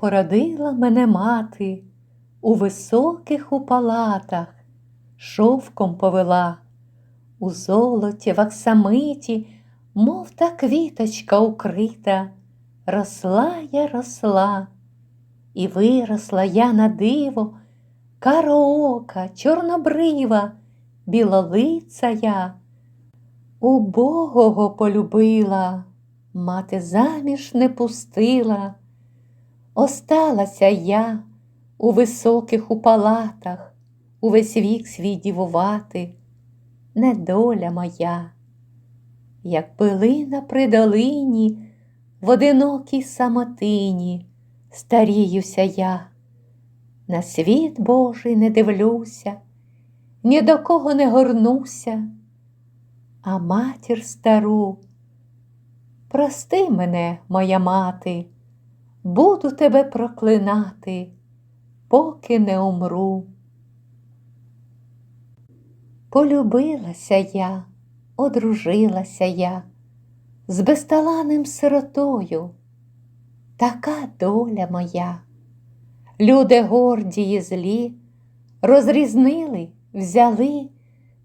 Породила мене мати. У високих у палатах, шовком повела, у золоті, в аксамиті, мов та квіточка укрита, росла я росла, і виросла я на диво, кароока, чорнобрива, білолиця я, убогого полюбила, мати заміж не пустила. Осталася я у високих у палатах, увесь вік свій дівувати, недоля моя, як пилина при долині, в одинокій самотині старіюся я, на світ Божий не дивлюся, ні до кого не горнуся, а матір стару, прости мене, моя мати буду тебе проклинати, поки не умру. Полюбилася я, одружилася я з безталанним сиротою, така доля моя. Люди горді і злі розрізнили, взяли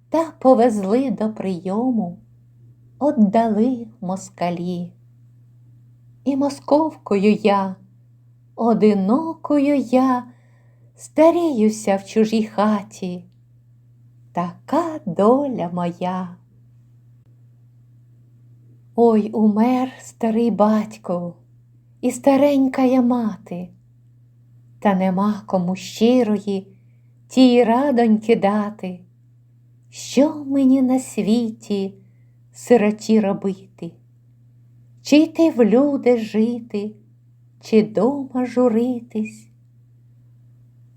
та повезли до прийому, отдали москалі. І московкою я, одинокою я, старіюся в чужій хаті, така доля моя. Ой умер старий батько і старенька я мати, та нема кому щирої тій радоньки дати, що мені на світі сироті робити? Чи йти в люди жити, чи дома журитись?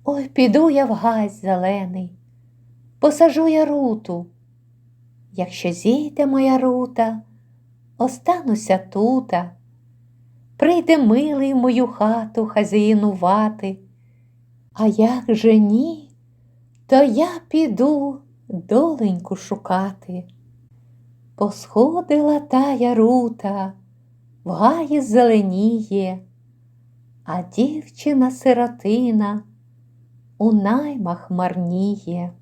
Ой, піду я в гась зелений, посажу я руту. Якщо зійде моя рута, остануся тута, прийде милий мою хату хазяїнувати, а як же ні, то я піду доленьку шукати. Посходила тая рута в гаї зеленіє, а дівчина сиротина у наймах марніє.